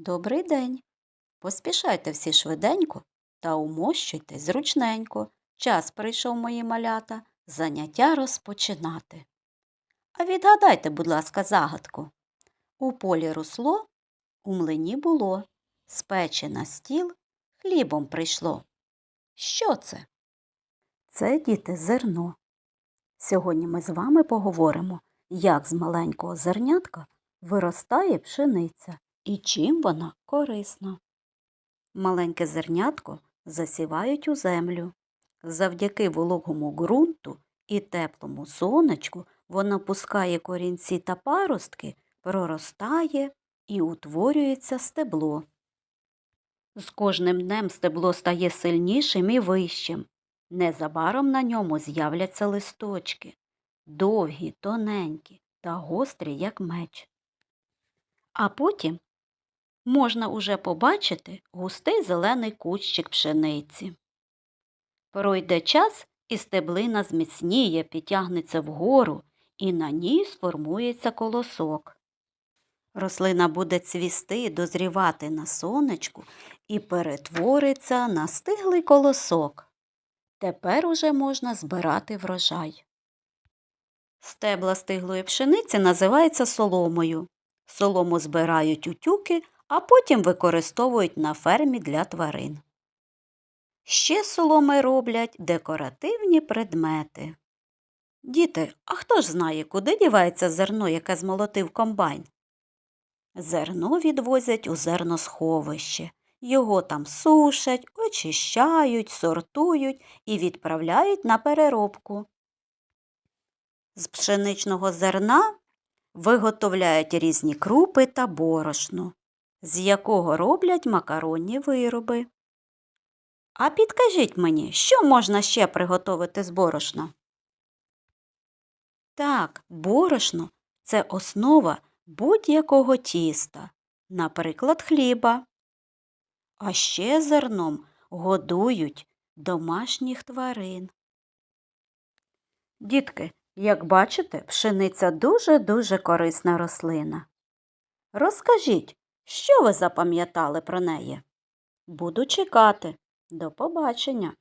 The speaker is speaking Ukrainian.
Добрий день. Поспішайте всі швиденько та умощуйтесь зручненько. Час прийшов, мої малята, заняття розпочинати. А відгадайте, будь ласка, загадку. У полі росло, у млині було, з печі на стіл хлібом прийшло. Що це? Це, діти, зерно. Сьогодні ми з вами поговоримо, як з маленького зернятка виростає пшениця і чим вона корисна. Маленьке зернятко засівають у землю. Завдяки вологому ґрунту і теплому сонечку воно пускає корінці та паростки, проростає і утворюється стебло. З кожним днем стебло стає сильнішим і вищим. Незабаром на ньому з'являться листочки, довгі, тоненькі та гострі, як меч. А потім можна уже побачити густий зелений кущик пшениці. Пройде час, і стеблина зміцніє, підтягнеться вгору, і на ній сформується колосок. Рослина буде цвісти, дозрівати на сонечку і перетвориться на стиглий колосок. Тепер уже можна збирати врожай. Стебла стиглої пшениці називаються соломою. Солому збирають у тюки, а потім використовують на фермі для тварин. Ще соломи роблять декоративні предмети. Діти, а хто ж знає, куди дівається зерно, яке змолотив комбайн? Зерно відвозять у зерносховище. Його там сушать, очищають, сортують і відправляють на переробку. З пшеничного зерна виготовляють різні крупи та борошно, з якого роблять макаронні вироби. А підкажіть мені, що можна ще приготувати з борошна? Так, борошно це основа будь-якого тіста, наприклад, хліба. А ще зерном годують домашніх тварин. Дітки, як бачите, пшениця дуже-дуже корисна рослина. Розкажіть, що ви запам'ятали про неї? Буду чекати. До побачення!